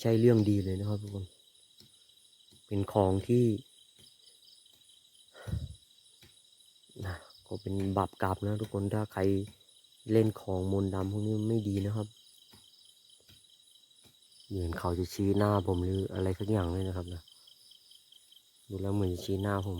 ใช่เรื่องดีเลยนะครับทุกคน เป็นของที่นะก็เป็นบาปกรรมนะทุกคนถ้าใครเล่นของมนต์ดำพวกนี้ไม่ดีนะครับ เหมือนเขาจะชี้หน้าผมหรืออะไรสักอย่างเลยนะครับนะดูแล้วเหมือนจะชี้หน้าผม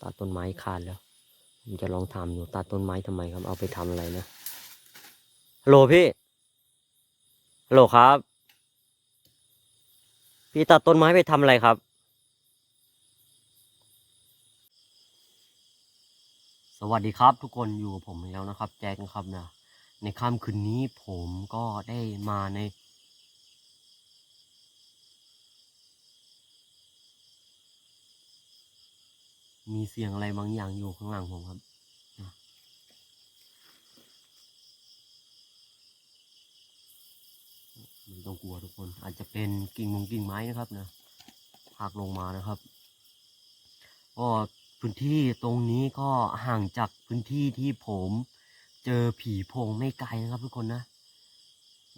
ตัดต้นไม้ขาดแล้วผมจะลองถามอยู่ตัดต้นไม้ทำไมครับ เอาไปทำอะไรนะฮัลโหลพี่ โหลครับ พี่ตัดต้นไม้ไปทำอะไรครับ สวัสดีครับทุกคนอยู่กับผมอีกแล้วนะครับ แจ็คครับนะในค่ำคืนนี้ผมก็ได้มาใน มีเสียงอะไรบางอย่างอยู่ข้างหลังผมครับนะ ไมันต้องกลัวทุกคน อาจจะเป็นกิ่งมงกิ่งไม้นะครับนะหักลงมานะครับก็พื้นที่ตรงนี้ก็ห่างจากพื้นที่ที่ผมเจอผีพงไม่ไกลนะครับทุกคนนะ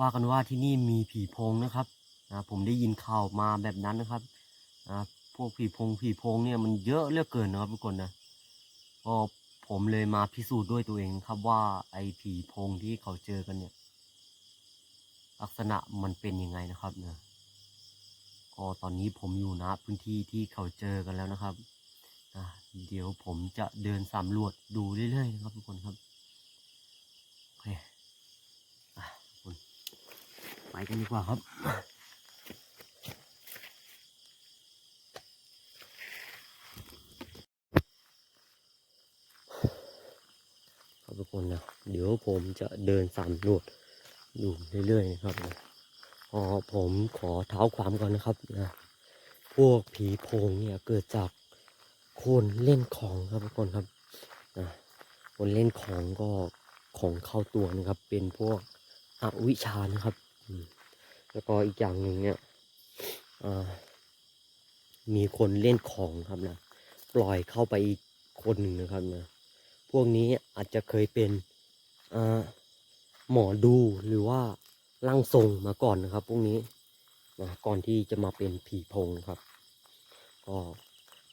ว่ากันว่าที่นี่มีผีพงนะครับนะผมได้ยินข่าวมาแบบนั้นนะครับนะพวกผีพงผีพงเนี่ยมันเยอะเหลือเกินนะครับทุกคนนะก็ผมเลยมาพิสูจน์ด้วยตัวเองครับว่าไอ้ผีพงที่เขาเจอกันเนี่ย ลักษณะมันเป็นยังไงนะครับเนะก็ตอนนี้ผมอยู่ณพื้นที่ที่เขาเจอกันแล้วนะครับอะเดี๋ยวผมจะเดินสำรวจดูเรื่อยๆนะครับทุกคนครับโอเคอะทุกคนไปกันดีกว่าครับครับทุกคนนะเดี๋ยวผมจะเดินสำรวจ ดูเรื่อยๆนะครับนะอ๋อผมขอเท้าความก่อนนะครับนะพวกผีโพงเนี่ยเกิดจากคนเล่นของครับทุกคนครับนะคนเล่นของก็ของเข้าตัวนะครับ เป็นพวกอวิชานะครับแล้วก็อีกอย่างหนึ่งเนี่ยมีคนเล่นของครับนะปล่อยเข้าไปอีกคนหนึ่งนะครับนะพวกนี้อาจจะเคยเป็นอ่า หมอดูหรือว่าร่างทรงมาก่อนนะครับพวกนี้นะก่อนที่จะมาเป็นผีโพงนะครับ ก็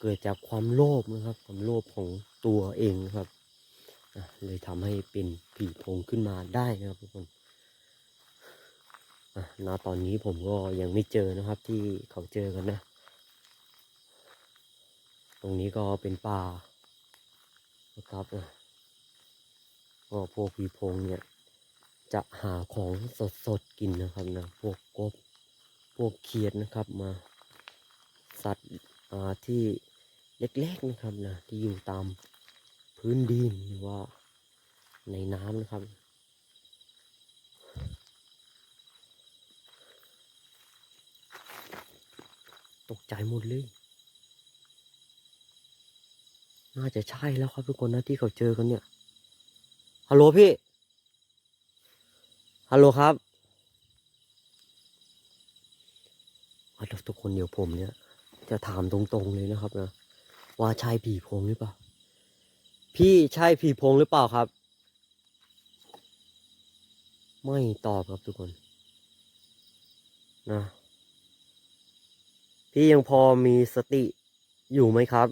เกิดจากความโลภนะครับ ความโลภของตัวเองนะครับอะเลยทำให้เป็นผีโพงขึ้นมาได้นะครับทุกคนะณตอนนี้ผมก็ยังไม่เจอนะครับที่เขาเจอกันนะ ตรงนี้ก็เป็นป่านะครับอะก็พวกผีโพงเนี่ย จะหาของสดๆกินนะครับนะพวกกบพวกเขียดนะครับมา สัตว์ที่เล็กๆนะครับนะที่อยู่ตามพื้นดินหรือว่าในน้ำนะครับตกใจหมดเลย น่าจะใช่แล้วครับทุกคนนะที่เขาเจอกันเนี่ย ฮัลโหลพี่ ฮัลโหลครับเอาทุกคนเดี๋ยวผมเนี่ย จะถามตรงๆเลยนะครับนะว่าใช่ผีโพงหรือเปล่า พี่ใช่ผีโพงหรือเปล่าครับ ไม่ตอบครับทุกคน นะ พี่ยังพอมีสติอยู่ไหมครับ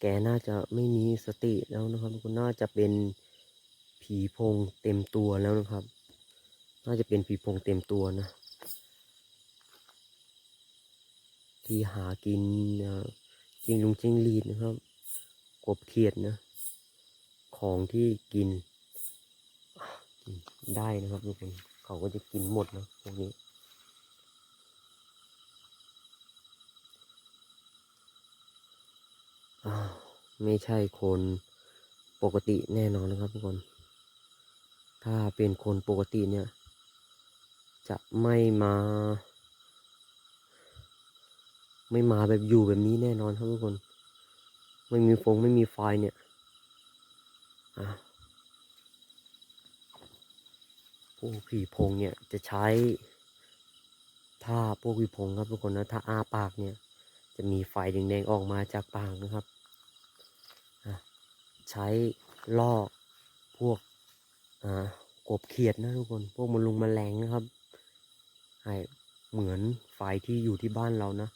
แกน่าจะไม่มีสติแล้วนะครับทุกคนน่าจะเป็น ผีพงเต็มตัวแล้วนะครับ น่าจะเป็นผีพงเต็มตัวนะ ที่หากินจิงลุงจิงลีดนะครับ กบเขียดนะ ของที่กิน ได้นะครับทุกคนเขาก็จะกินหมดนะพวกนี้ไม่ใช่คนปกติแน่นอนนะครับทุกคน ถ้าเป็นคนปกติเนี่ย จะไม่มา ไม่มาแบบอยู่แบบนี้แน่นอนครับทุกคน ไม่มีฟงไม่มีไฟเนี่ยอะพวกผีพงเนี่ยจะใช้ถ้าพวกผีพงครับทุกคนนะถ้าอาปากเนี่ย จะมีไฟแดงๆออกมาจากปากนะครับ ใช้ล่อพวก กบเขียดนะทุกคน พวกมันลุงแมลงนะครับ ใช่ เหมือนไฟที่อยู่ที่บ้านเรานะ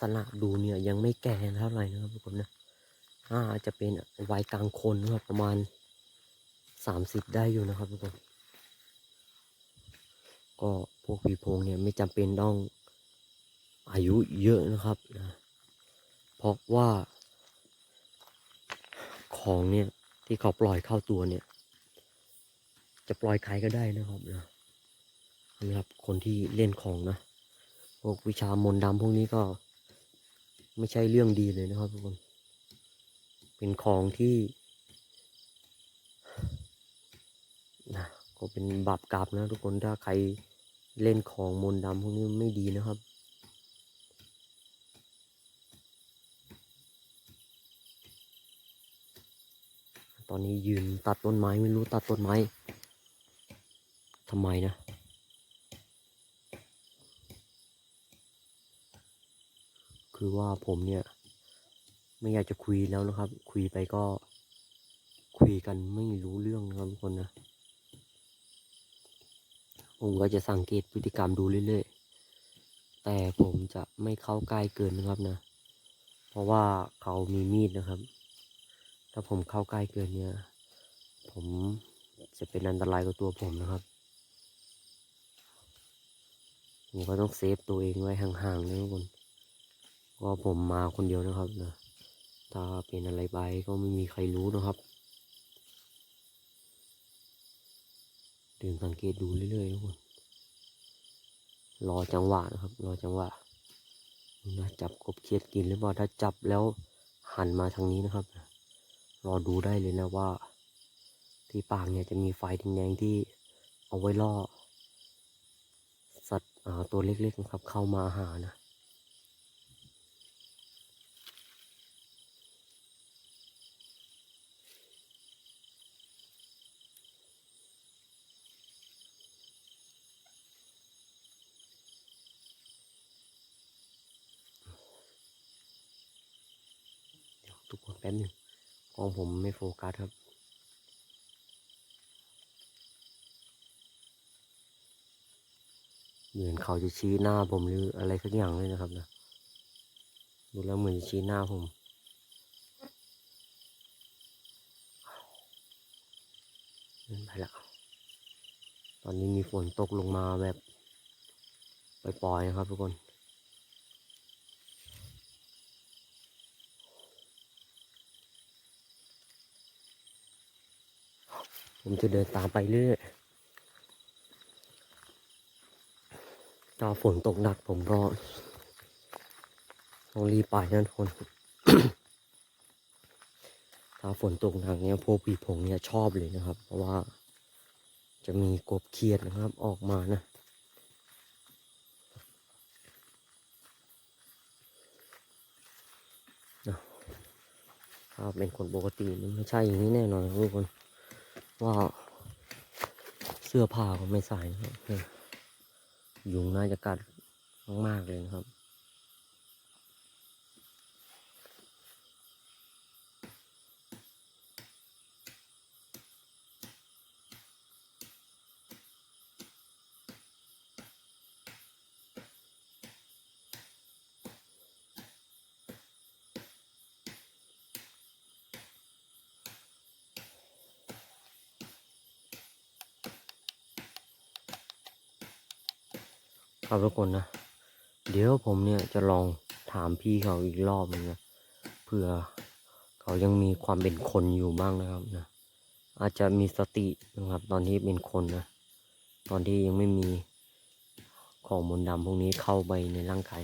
ษณะดูเนี่ยยังไม่แก่เท่าไหร่นะครับทุกคนนะน่าจจะเป็นวัยกลางคนนะครับประมาณสามสิบได้อยู่นะครับทุกคนก็พวกผีโพงเนี่ยไม่จำเป็นต้องอายุเยอะนะครับนะเพราะว่า ของเนี่ยที่เขาปล่อยเข้าตัวเนี่ย จะปล่อยใครก็ได้นะครับนะนี่ครับคนที่เล่นของนะพวกวิชามนต์ดำพวกนี้ก็ ไม่ใช่เรื่องดีเลยนะครับทุกคน เป็นของที่นะก็เป็นบาปกรรมนะทุกคนถ้าใครเล่นของมนต์ดำพวกนี้ไม่ดีนะครับตอนนี้ยืนตัดต้นไม้ไม่รู้ตัดต้นไม้ทำไมนะ คือว่าผมเนี่ย ไม่อยากจะคุยแล้วนะครับ คุยไปก็คุยกันไม่รู้เรื่องนะครับทุกคนนะผมก็จะสังเกตพฤติกรรมดูเรื่อยๆ แต่ผมจะไม่เข้าใกล้เกินนะครับนะ เพราะว่าเขามีมีดนะครับ ถ้าผมเข้าใกล้เกินเนี่ย ผมจะเป็นอันตรายกับตัวผมนะครับ ผมก็ต้องเซฟตัวเองไว้ห่างๆนะทุกคน ก็ผมมาคนเดียวนะครับนะถ้าเป็นอะไรไปก็ไม่มีใครรู้นะครับเดินสังเกตดูเรื่อยๆทุกคนรอจังหวะนะครับ รอจังหวะนะจับกบเขียดกินหรือเปล่าถ้าจับแล้วหันมาทางนี้นะครับรอดูได้เลยนะว่า ที่ปากเนี่ยจะมีไฟแดงๆที่เอาไว้ล่อ สัตว์อ่าตัวเล็กๆนะครับ เข้ามาหานะ ทุกคนแป๊บหนึงกล้องผมไม่โฟกัสครับเหมือนเขาจะชี้หน้าผมหรืออะไรสักอย่างเลยนะครับนะดูแล้วเหมือนจะชี้หน้าผมเดินไปละตอนนี้มีฝนตกลงมาแบบปล่อยๆนะครับทุกคน ผมจะเดินตามไปเรื่อยถ้าฝนตกหนักผมก็ต้องรีบไปนะทุกคน ถ้าฝนตกหนักเนี้ยพวกผีผงเนี่ยชอบเลยนะครับ เพราะว่าจะมีกบเขียดนะครับออกมานะถ้าเป็นคนปกติมันไม่ใช่อย่างนี้แน่นอนครับทุกคน ว่าเสื้อผ้าก็ไม่ใส่นะครับยุงน่าจะกัดมากๆเลยนะครับ ครับทุกคนนะ เดี๋ยวผมเนี่ยจะลองถามพี่เขาอีกรอบหนึงนะเผื่อเขายังมีความเป็นคนอยู่บ้างนะครับนะ อาจจะมีสตินะครับ ตอนที่เป็นคนนะ ตอนที่ยังไม่มีของมนต์ดำพวกนี้เข้าไปในร่างกาย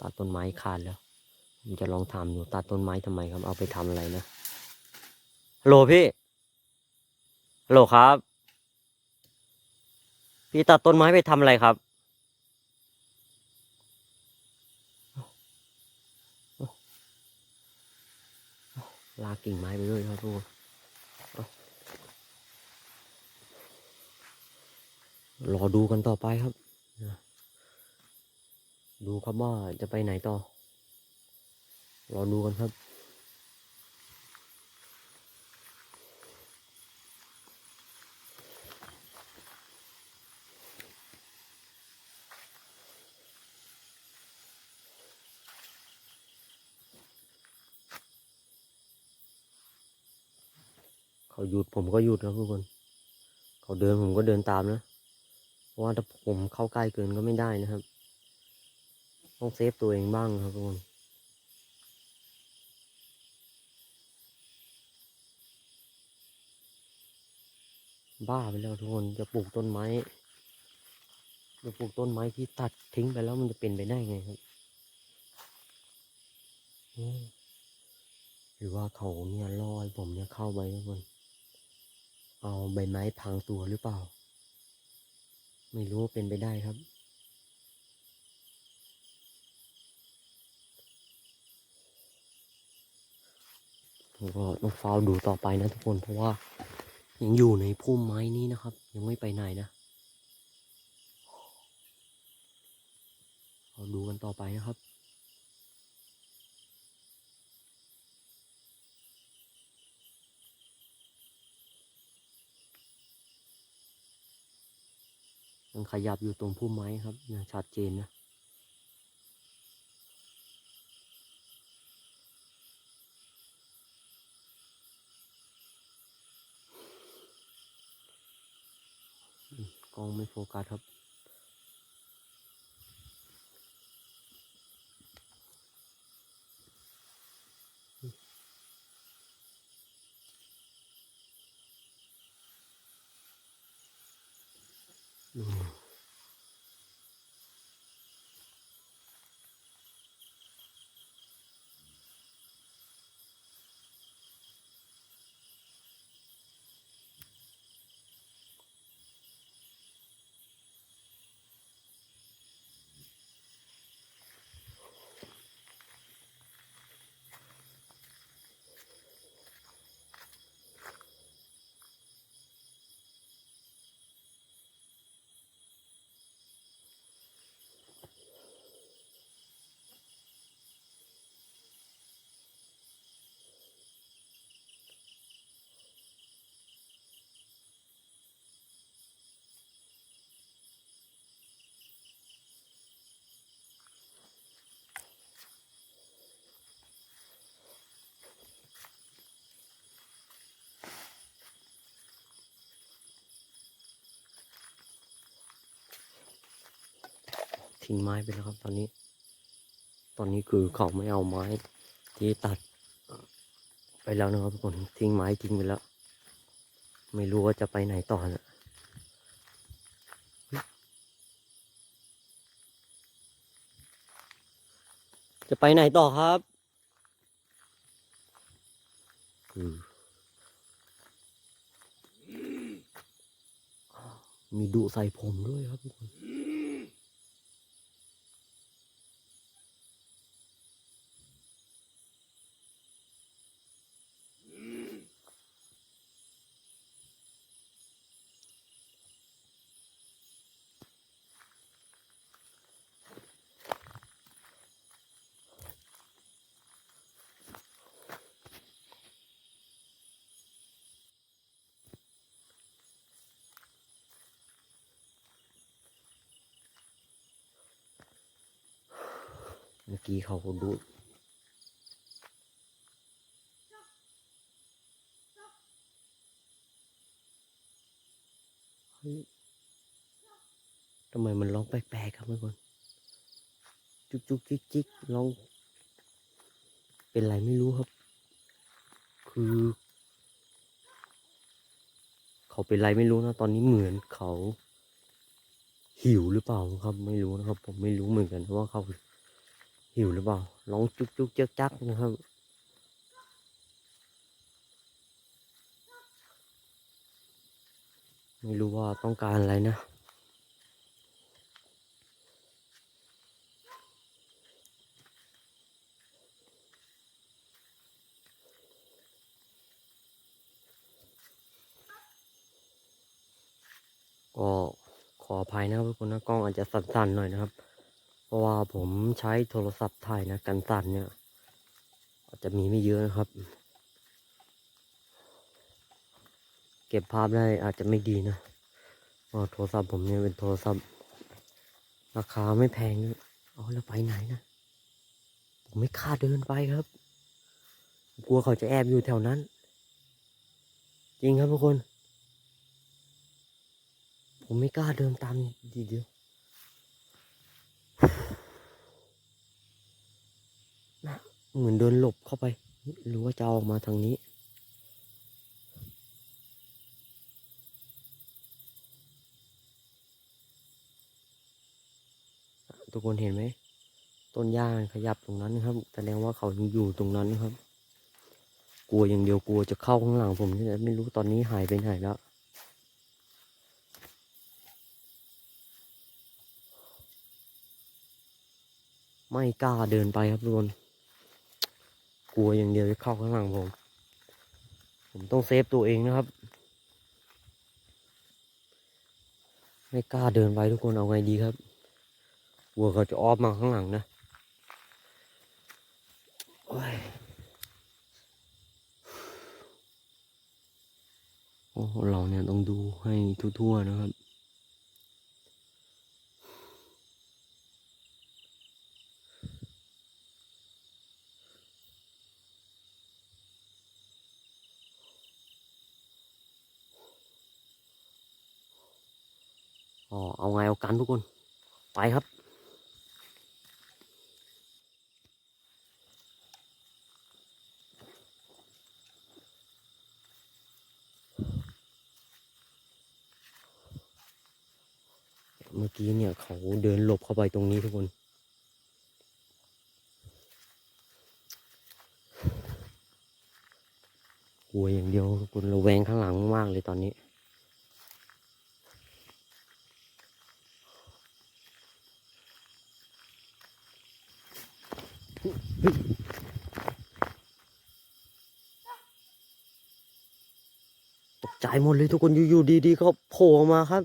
ตัดต้นไม้ขาดแล้วผมจะลองถามอยู่ตัดต้นไม้ทำไมครับ เอาไปทำอะไรนะฮัลโหลพี่ฮัลโหลครับ พี่ตัดต้นไม้ไปทำอะไรครับ ลากิ่งไม้ไปด้วยครับทุกคนรอดูกันต่อไปครับ ดูครับว่าจะไปไหนต่อ รอดูกันครับ หยุดผมก็หยุดครับทุกคน เขาเดินผมก็เดินตามนะ เพราะว่าถ้าผมเข้าใกล้เกินก็ไม่ได้นะครับ ต้องเซฟตัวเองบ้างครับทุกคนบ้าไปแล้วทุกคนจะปลูกต้นไม้จะปลูกต้นไม้ที่ตัดทิ้งไปแล้วมันจะเป็นไปได้ไงครับหรือว่าเขาเนี่ยล่อให้ผมเนี่ยเข้าไปทุกคน เอาใบไม้พังตัวหรือเปล่า ไม่รู้เป็นไปได้ครับ ผมก็ต้องเฝ้าดูต่อไปนะทุกคน เพราะว่ายังอยู่ในพุ่มไม้นี้นะครับ ยังไม่ไปไหนนะเราดูกันต่อไปนะครับ มันขยับอยู่ตรงพุ่มไม้ครับนะชัดเจนนะกล้องไม่โฟกัสครับ งไม้ไปแล้วครับ ตอนนี้ ตอนนี้คือเขาไม่เอาไม้ที่ตัด ไปแล้วนะครับทุกคนทิ้งไม้ทิ้งไปแล้ว ไม่รู้ว่าจะไปไหนต่อนะจะไปไหนต่อครับมมีดุใส่ผมด้วยครับทุกคน มื่อกี้เขาดูทำไมมันร้องแปลกๆครับทุกคนจุกจุกจิกจิกร้อง เป็นไรไม่รู้ครับ คือ เขาเป็นไรไม่รู้นะ ตอนนี้เหมือนเขา หิวหรือเปล่าครับ ไม่รู้นะครับ ผมไม่รู้เหมือนกันว่าเขา หิวหรือเปล่าร้องจุกจุกเจ๊กจักนะครับไม่รู้ว่าต้องการอะไรนะ ก็ขออภัยนะครับทุกคนนะกล้องอาจจะสั่นๆหน่อยนะครับ ราะว่าผมใช้โทรศัพท์ถ่ายนะ กันสั่นเนี่ยอาจจะมีไม่เยอะนะครับ เก็บภาพได้อาจจะไม่ดีนะเพราโทรศัพท์ผมเนี่ยเป็นโทรศัพท์ ราคาไม่แพงนะเอาแล้วไปไหนนะ ผมไม่กล้าเดินไปครับ กลัวเขาจะแอบอยู่แถวนั้น จริงครับทุกคน ผมไม่กล้าเดินตามดีเดียว นะ เหมือนเดินหลบเข้าไป หรือว่าจะออกมาทางนี้ ทุกคนเห็นไหม ต้นหญ้าขยับตรงนั้นนะครับ แสดงว่าเขายังอยู่ตรงนั้นนะครับ กลัวอย่างเดียวกลัวจะเข้าข้างหลังผมนี่แหละไม่รู้ตอนนี้หายไปไหนแล้วไม่กล้าเดินไปครับทุกคน กลัวอย่างเดียวจะเข้าข้างหลังผม ผมต้องเซฟตัวเองนะครับ ไม่กล้าเดินไปทุกคนเอาไงดีครับกลัวเขาจะออฟมาข้างหลังนะโอ้ยโอ้เราเนี่ยต้องดูให้ทั่วๆนะครับ เอาไงเอากันทุกคน ไปครับ เมื่อกี้เนี่ยเขาเดินหลบเข้าไปตรงนี้ทุกคนกลัวอย่างเดียวทุกคนระแวงข้างหลังมากเลยตอนนี้ ตกใจหมดเลยทุกคนอยู่ๆดีๆก็โผล่มาครับ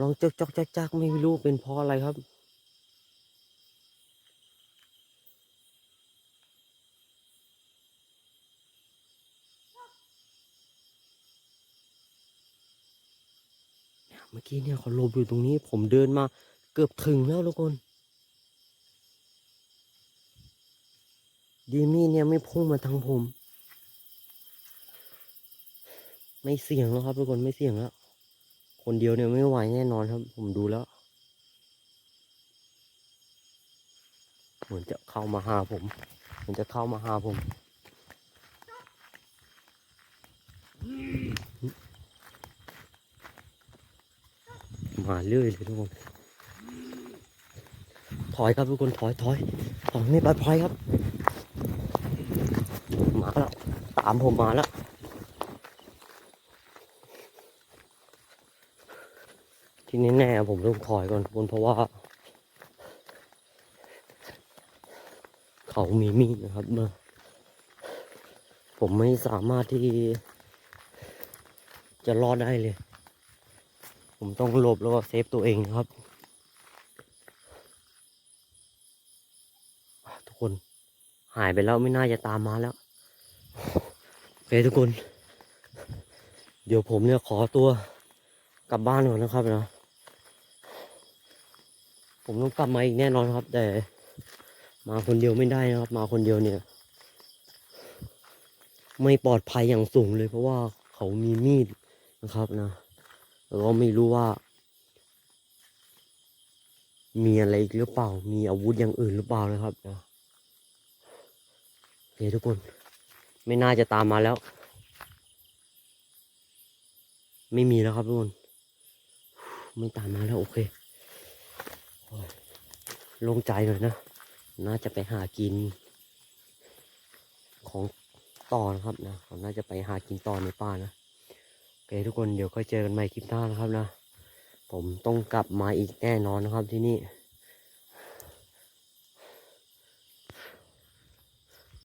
ลองจอกจอกจักจักไม่รู้เป็นเพราะอะไรครับ เนี่ยเมื่อ กี้เนี่ยเขาหลบอยู่ตรงนี้ ผมเดินมาเกือบถึงแล้วทุกคน ดีมี่เนี่ยไม่พุ่งมาทางผม ไม่เสี่ยงแล้วครับทุกคนไม่เสี่ยงแล้ว คนเดียวเนี่ยไม่ไหวแน่นอนครับ ผมดูแล้ว เหมือนจะเข้ามาหาผม เหมือนจะเข้ามาหาผม มาเรื่อยเลยทุกคนถอยครับทุกคนถอยถอยถอยไม่ปลอดภัยครับ มาแล้วตามผมมาแล้วที่แน่ผมต้องถอยก่อนทุกคนเพราะว่า เขามีมีดนะครับเมื่อผมไม่สามารถที่จะรอดได้เลย ผมต้องหลบแล้วก็เซฟตัวเองนะครับ ทุกคนหายไปแล้วไม่น่าจะตามมาแล้วโอเคทุกคน เดี๋ยวผมเนี่ยขอตัวกลับบ้านก่อนนะครับนะผมต้องกลับมาอีกแน่นอนครับ แต่มาคนเดียวไม่ได้นะครับ มาคนเดียวเนี่ย ไม่ปลอดภัยอย่างสูงเลยเพราะว่าเขามีมีดนะครับนะ แล้วก็ไม่รู้ว่า มีอะไรอีกหรือเปล่า มีอาวุธอย่างอื่นหรือเปล่านะครับนะโอเคทุกคน ไม่น่าจะตามมาแล้ว ไม่มีแล้วครับทุกคน ไม่ตามมาแล้วโอเคโล่งใจหน่อยนะ น่าจะไปหากิน ของต่อนะครับนะเขาน่าจะไปหากินต่อในป่านะ เคทุกคนเดี๋ยวค่อยเจอกันใหม่คลิปหน้านะครับนะ ผมต้องกลับมาอีกแน่นอนนะครับที่นี่